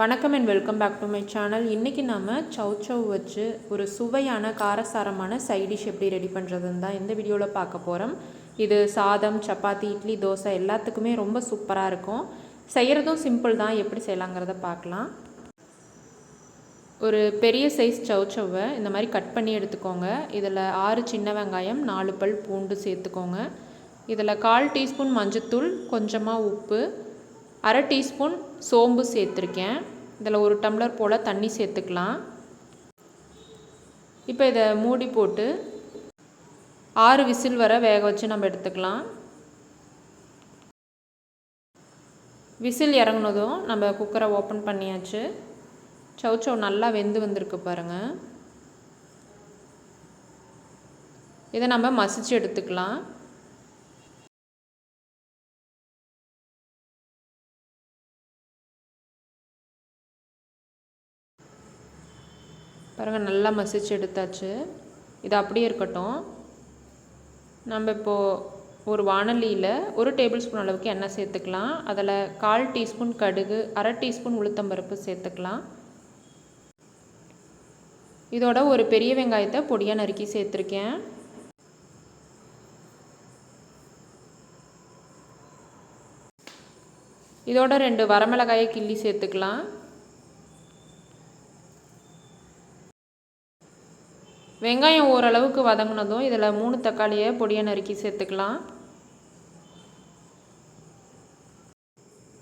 வணக்கம் and welcome back to my channel இன்றைக்கி நம்ம சவ் சவ் வச்சு ஒரு சுவையான காரசாரமான சைட் டிஷ் எப்படி ரெடி பண்ணுறதுன்னு தான் இந்த வீடியோவில் பார்க்க போகிறோம் இது சாதம் சப்பாத்தி இட்லி தோசை எல்லாத்துக்குமே ரொம்ப சூப்பராக இருக்கும். செய்கிறதும் சிம்பிள் தான். எப்படி செய்யலாங்கிறத பார்க்கலாம். ஒரு பெரிய சைஸ் சவ் சவ்வை இந்த மாதிரி கட் பண்ணி எடுத்துக்கோங்க. இதில் ஆறு சின்ன வெங்காயம் நாலு பல் பூண்டு சேர்த்துக்கோங்க. இதில் கால் டீஸ்பூன் மஞ்சத்தூள் கொஞ்சமாக உப்பு அரை டீஸ்பூன் சோம்பு சேர்த்துருக்கேன். இதில் ஒரு டம்ளர் போல் தண்ணி சேர்த்துக்கலாம். இப்போ இதை மூடி போட்டு ஆறு விசில் வர வேக வச்சு நம்ம எடுத்துக்கலாம். விசில் இறங்குனதும் நம்ம குக்கரை ஓப்பன் பண்ணியாச்சு. சவ் நல்லா வெந்து வந்திருக்கு பாருங்கள் இதை நம்ம மசிச்சு எடுத்துக்கலாம். பாருங்கள் நல்லா மசிச்சு எடுத்தாச்சு. இது அப்படியே இருக்கட்டும். நம்ம இப்போது ஒரு வானலியில் ஒரு டேபிள் ஸ்பூன் அளவுக்கு எண்ணெய் சேர்த்துக்கலாம். அதில் கால் டீஸ்பூன் கடுகு அரை டீஸ்பூன் உளுத்தம்பருப்பு சேர்த்துக்கலாம். இதோட ஒரு பெரிய வெங்காயத்தை பொடியாக நறுக்கி சேர்த்துருக்கேன். இதோட ரெண்டு வரமிளகாயை கிள்ளி சேர்த்துக்கலாம். வெங்காயம் ஓரளவுக்கு வதங்கினதும் இதில் மூணு தக்காளியை பொடியை நறுக்கி சேர்த்துக்கலாம்.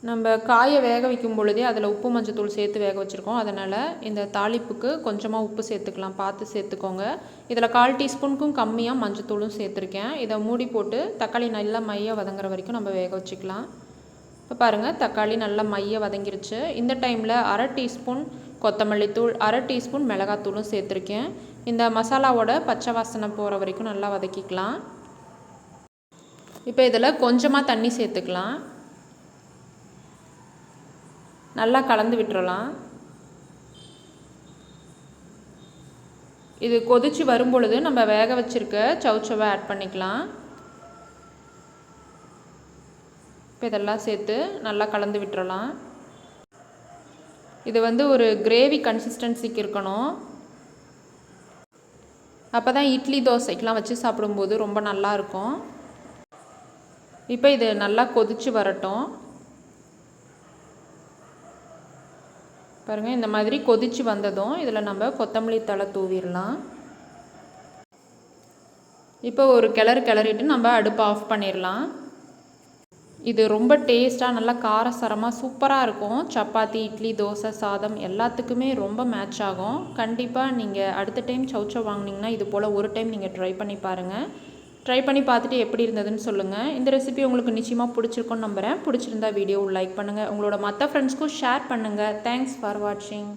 நம்ம காயை வேக வைக்கும் பொழுதே அதில் உப்பு மஞ்சத்தூள் சேர்த்து வேக வச்சுருக்கோம். அதனால் இந்த தாளிப்புக்கு கொஞ்சமாக உப்பு சேர்த்துக்கலாம். பார்த்து சேர்த்துக்கோங்க. இதில் கால் டீஸ்பூனுக்கும் கம்மியாக மஞ்சத்தூளும் சேர்த்துருக்கேன். இதை மூடி போட்டு தக்காளி நல்லா மைய வதங்குற வரைக்கும் நம்ம வேக வச்சுக்கலாம். இப்போ பாருங்கள் தக்காளி நல்லா மைய வதங்கிருச்சு. இந்த டைமில் அரை டீஸ்பூன் கொத்தமல்லி தூள் அரை டீஸ்பூன் மிளகாத்தூளும் சேர்த்துருக்கேன். இந்த மசாலாவோட பச்சை வாசனை போகிற வரைக்கும் நல்லா வதக்கிக்கலாம். இப்போ இதில் கொஞ்சமாக தண்ணி சேர்த்துக்கலாம். நல்லா கலந்து விட்டுறலாம். இது கொதித்து வரும்பொழுது நம்ம வேக வச்சுருக்க சவுச்சவை ஆட் பண்ணிக்கலாம். இப்போ இதெல்லாம் சேர்த்து நல்லா கலந்து விட்டுறலாம். இது வந்து ஒரு கிரேவி கன்சிஸ்டன்சிக்கு இருக்கணும். அப்போ தான் இட்லி தோசைக்கெலாம் வச்சு சாப்பிடும்போது ரொம்ப நல்லாயிருக்கும் இப்போ இது நல்லா கொதித்து வரட்டும். பாருங்கள் இந்த மாதிரி கொதித்து வந்ததும் இதில் நம்ம கொத்தமல்லி தலை தூவிடலாம். இப்போ ஒரு கிளறு கிளறிட்டு நம்ம அடுப்பை ஆஃப் பண்ணிடலாம். இது ரொம்ப டேஸ்ட்டாக நல்லா காரசாரமாக சூப்பராக இருக்கும். சப்பாத்தி இட்லி தோசை சாதம் எல்லாத்துக்குமே ரொம்ப மேட்ச் ஆகும். கண்டிப்பாக நீங்கள் அடுத்த டைம் சவுச்சோ வாங்கினீங்கன்னா இது போல் ஒரு டைம் நீங்கள் ட்ரை பண்ணி பாருங்கள் ட்ரை பண்ணி பார்த்துட்டு எப்படி இருந்ததுன்னு சொல்லுங்கள் இந்த ரெசிபி உங்களுக்கு நிச்சயமாக பிடிச்சிருக்குன்னு நம்புகிறேன் பிடிச்சிருந்தா வீடியோ லைக் பண்ணுங்கள் உங்களோட மற்ற ஃப்ரெண்ட்ஸ்க்கும் ஷேர் பண்ணுங்கள் தேங்க்ஸ் ஃபார் வாட்சிங்